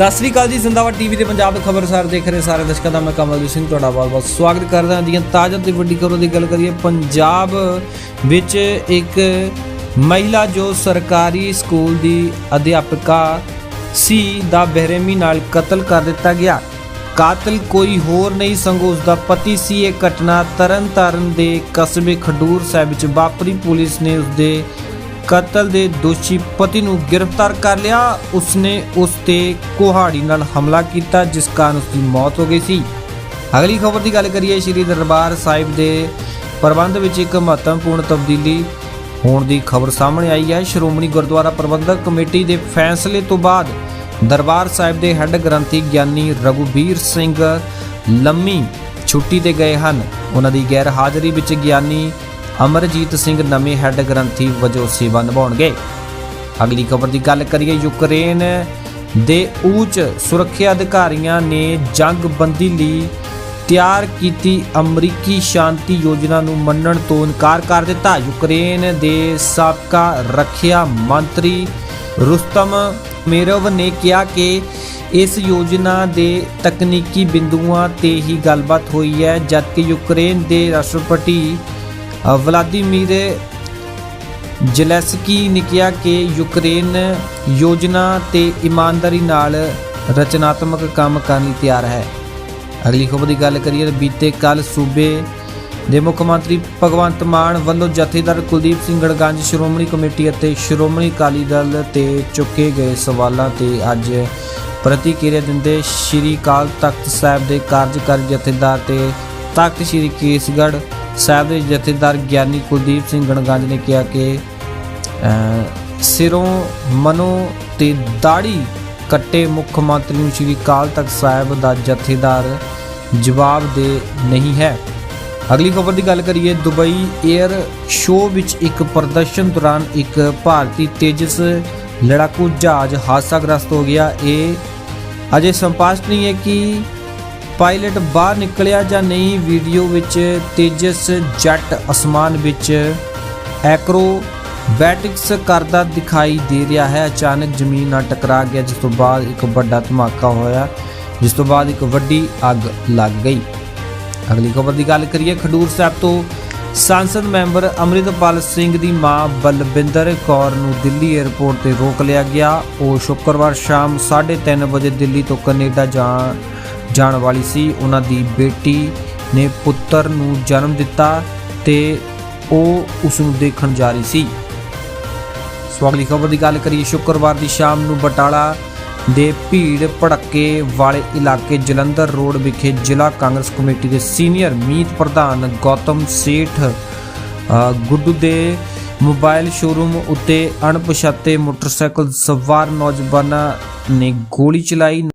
ਸਤਿ ਸ੍ਰੀ ਅਕਾਲ ਜੀ, ਜ਼ਿੰਦਾਬਾਦ ਟੀਵੀ ਤੇ ਪੰਜਾਬ ਖਬਰਸਾਰ ਦੇਖ ਰਹੇ ਸਾਰੇ ਦਰਸ਼ਕਾਂ ਦਾ ਮੈਂ ਕਮਲਜੀਤ ਸਿੰਘ, ਤੁਹਾਡਾ ਬਹੁਤ-ਬਹੁਤ ਸਵਾਗਤ ਕਰਦਾ ਹਾਂ। ਦੀਆਂ ਤਾਜ਼ਾ ਤੇ ਵੱਡੀ ਖਬਰ ਦੀ ਗੱਲ ਕਰੀਏ, ਪੰਜਾਬ ਵਿੱਚ ਇੱਕ ਮਹਿਲਾ ਜੋ ਸਰਕਾਰੀ ਸਕੂਲ ਦੀ ਅਧਿਆਪਕਾ ਸੀ ਦਾ ਬਹਿਰਮੀ ਨਾਲ ਕਤਲ ਕਰ ਦਿੱਤਾ ਗਿਆ। ਕਾਤਲ ਕੋਈ ਹੋਰ ਨਹੀਂ ਸੰਗੋ ਉਸ ਦਾ ਪਤੀ ਸੀ। ਇਹ ਘਟਨਾ ਤਰਨਤਾਰਨ ਦੇ ਕਸਬੇ ਖਡੂਰ ਸਾਹਿਬ ਵਿੱਚ ਵਾਪਰੀ। ਪੁਲਿਸ ਨੇ ਉਸ ਦੇ ਕਤਲ ਦੇ ਦੋਸ਼ੀ ਪਤੀ ਨੂੰ ਗ੍ਰਿਫਤਾਰ ਕਰ ਲਿਆ। ਉਸਨੇ ਉਸ ਤੇ ਕੁਹਾੜੀ ਨਾਲ ਹਮਲਾ ਕੀਤਾ, ਜਿਸ ਕਾਰਨ ਉਸ ਦੀ ਮੌਤ ਹੋ ਗਈ ਸੀ। ਅਗਲੀ ਖਬਰ ਦੀ ਗੱਲ ਕਰੀਏ, ਸ਼੍ਰੀ ਦਰਬਾਰ ਸਾਹਿਬ ਦੇ ਪ੍ਰਬੰਧ ਵਿੱਚ ਇੱਕ ਮਹੱਤਵਪੂਰਨ ਤਬਦੀਲੀ ਹੋਣ ਦੀ ਖਬਰ ਸਾਹਮਣੇ ਆਈ ਹੈ। ਸ਼੍ਰੋਮਣੀ ਗੁਰਦੁਆਰਾ ਪ੍ਰਬੰਧਕ ਕਮੇਟੀ ਦੇ ਫੈਸਲੇ ਤੋਂ ਬਾਅਦ ਦਰਬਾਰ ਸਾਹਿਬ ਦੇ ਹੈੱਡ ਗ੍ਰੰਥੀ ਗਿਆਨੀ ਰਘੁਬੀਰ ਸਿੰਘ ਲੰਮੀ ਛੁੱਟੀ ਤੇ ਗਏ ਹਨ। ਉਹਨਾਂ ਦੀ ਗੈਰ ਹਾਜ਼ਰੀ ਵਿੱਚ ਗਿਆਨੀ ਅਮਰਜੀਤ ਸਿੰਘ ਨਵੇਂ ਹੈੱਡ ਗ੍ਰੰਥੀ ਵਜੋਂ ਸੇਵਾ ਨਿਭਾਉਣਗੇ। ਅਗਲੀ ਖਬਰ ਦੀ ਗੱਲ ਕਰੀਏ, ਯੂਕਰੇਨ ਦੇ ਉੱਚ ਸੁਰੱਖਿਆ ਅਧਿਕਾਰੀਆਂ ਨੇ ਜੰਗਬੰਦੀ ਲਈ ਤਿਆਰ ਕੀਤੀ ਅਮਰੀਕੀ ਸ਼ਾਂਤੀ ਯੋਜਨਾ ਨੂੰ ਮੰਨਣ ਤੋਂ ਇਨਕਾਰ ਕਰ ਦਿੱਤਾ। ਯੂਕਰੇਨ ਦੇ ਸਾਬਕਾ ਰੱਖਿਆ ਮੰਤਰੀ ਰੁਸਤਮ ਮੇਰਵ ਨੇ ਕਿਹਾ ਕਿ ਇਸ ਯੋਜਨਾ ਦੇ ਤਕਨੀਕੀ ਬਿੰਦੂਆਂ ਤੇ ਹੀ ਗੱਲਬਾਤ ਹੋਈ ਹੈ, ਜਦਕਿ ਯੂਕਰੇਨ ਦੇ ਰਾਸ਼ਟਰਪਤੀ ਵਲਾਦੀਮੀਰ ਜ਼ੈਲੈਂਸਕੀ ਨੇ ਕਿਹਾ ਕਿ ਯੂਕਰੇਨ ਯੋਜਨਾ ਤੇ ਇਮਾਨਦਾਰੀ ਨਾਲ ਰਚਨਾਤਮਕ ਕੰਮ ਕਰਨ ਲਈ ਤਿਆਰ ਹੈ। ਅਗਲੀ ਖਬਰ ਦੀ ਗੱਲ ਕਰੀਏ ਬੀਤੇ ਕੱਲ ਸੂਬੇ ਦੇ ਮੁੱਖ ਮੰਤਰੀ ਭਗਵੰਤ ਮਾਨ ਵੱਲੋਂ ਜਥੇਦਾਰ ਕੁਲਦੀਪ ਸਿੰਘ ਗੜਗੰਜ, ਸ਼੍ਰੋਮਣੀ ਕਮੇਟੀ ਅਤੇ ਸ਼੍ਰੋਮਣੀ ਅਕਾਲੀ ਦਲ ਤੇ ਚੁੱਕੇ ਗਏ ਸਵਾਲਾਂ ਤੇ ਅੱਜ ਪ੍ਰਤੀਕਿਰਿਆ ਦਿੰਦੇ ਸ਼੍ਰੀ ਕਾਲ ਤਖਤ ਸਾਹਿਬ ਦੇ ਕਾਰਜਕਾਰੀ ਜਥੇਦਾਰ ਤੇ ਤਖਤ ਸ਼੍ਰੀ ਕੇਸਗੜ੍ਹ ਸਾਹਿਬ ਦੇ ਜਥੇਦਾਰ ਗਿਆਨੀ ਕੁਲਦੀਪ ਸਿੰਘ ਗੜਗੰਜ ਨੇ ਕਿਹਾ ਕਿ ਸਿਰੋਂ ਮਨੋ ਤੇ ਦਾੜੀ ਕੱਟੇ ਮੁੱਖ ਮੰਤਰੀ ਨੂੰ ਸ਼੍ਰੀ ਕਾਲ ਤਖਤ ਸਾਹਿਬ ਦਾ ਜਥੇਦਾਰ ਜਵਾਬ ਦੇ ਨਹੀਂ ਹੈ। ਅਗਲੀ ਖਬਰ ਦੀ ਗੱਲ ਕਰੀਏ, ਦੁਬਈ 에ਅਰ ਸ਼ੋਅ ਵਿੱਚ ਇੱਕ ਪ੍ਰਦਰਸ਼ਨ ਦੌਰਾਨ ਇੱਕ ਭਾਰਤੀ ਤੇਜਸ ਲੜਾਕੂ ਜਹਾਜ਼ ਹਾਦਸਾਗ੍ਰਸਤ ਹੋ ਗਿਆ। ਇਹ ਅਜੇ ਸਪਸ਼ਟ ਨਹੀਂ ਹੈ ਕਿ ਪਾਇਲਟ ਬਾਹਰ ਨਿਕਲਿਆ ਜਾਂ ਨਹੀਂ, ਵੀਡੀਓ ਵਿੱਚ ਤੇਜਸ ਜੱਟ ਅਸਮਾਨ ਵਿੱਚ ਐਕਰੋ ਬੈਟਿਕਸ ਕਰਦਾ ਦਿਖਾਈ ਦੇ ਰਿਹਾ ਹੈ। ਅਚਾਨਕ ਜ਼ਮੀਨ ਨਾਲ ਟਕਰਾ ਗਿਆ, ਜਿਸ ਤੋਂ ਬਾਅਦ ਇੱਕ ਵੱਡਾ ਧਮਾਕਾ ਹੋਇਆ, ਜਿਸ ਤੋਂ ਬਾਅਦ ਇੱਕ ਵੱਡੀ ਅੱਗ ਲੱਗ ਗਈ। ਅਗਲੀ ਖਬਰ ਦੀ ਗੱਲ ਕਰੀਏ, ਖਡੂਰ ਸਾਹਿਬ ਤੋਂ ਸੰਸਦ ਮੈਂਬਰ ਅੰਮ੍ਰਿਤਪਾਲ ਸਿੰਘ ਦੀ ਮਾਂ ਬਲਵਿੰਦਰ ਕੌਰ ਨੂੰ ਦਿੱਲੀ 에ਅਰਪੋਰਟ ਤੇ ਰੋਕ ਲਿਆ ਗਿਆ। ਉਹ ਸ਼ੁੱਕਰਵਾਰ ਸ਼ਾਮ 3:30 ਵਜੇ ਦਿੱਲੀ ਤੋਂ ਕੈਨੇਡਾ ਜਾਣ ਜਾਣ ਵਾਲੀ ਸੀ। ਉਹਨਾਂ ਦੀ ਬੇਟੀ ਨੇ ਪੁੱਤਰ ਨੂੰ ਜਨਮ ਦਿੱਤਾ ਤੇ ਉਹ ਉਸ ਨੂੰ ਦੇਖਣ ਜਾ ਰਹੀ ਸੀ। ਸੋ ਅਗਲੀ ਖਬਰ ਦੀ ਗੱਲ ਕਰੀਏ, ਸ਼ੁੱਕਰਵਾਰ ਦੀ ਸ਼ਾਮ ਨੂੰ ਬਟਾਲਾ ਦੇ ਭੀੜ ਭੜੱਕੇ ਵਾਲੇ ਇਲਾਕੇ ਜਲੰਧਰ ਰੋਡ ਵਿਖੇ ਜ਼ਿਲ੍ਹਾ ਕਾਂਗਰਸ ਕਮੇਟੀ ਦੇ ਸੀਨੀਅਰ ਮੀਤ ਪ੍ਰਧਾਨ ਗੌਤਮ ਸੇਠ ਗੁੱਡੂ ਦੇ ਮੋਬਾਈਲ ਸ਼ੋਰੂਮ ਉੱਤੇ ਅਣਪਛਾਤੇ ਮੋਟਰਸਾਈਕਲ ਸਵਾਰ ਨੌਜਵਾਨਾਂ ਨੇ ਗੋਲੀ ਚਲਾਈ।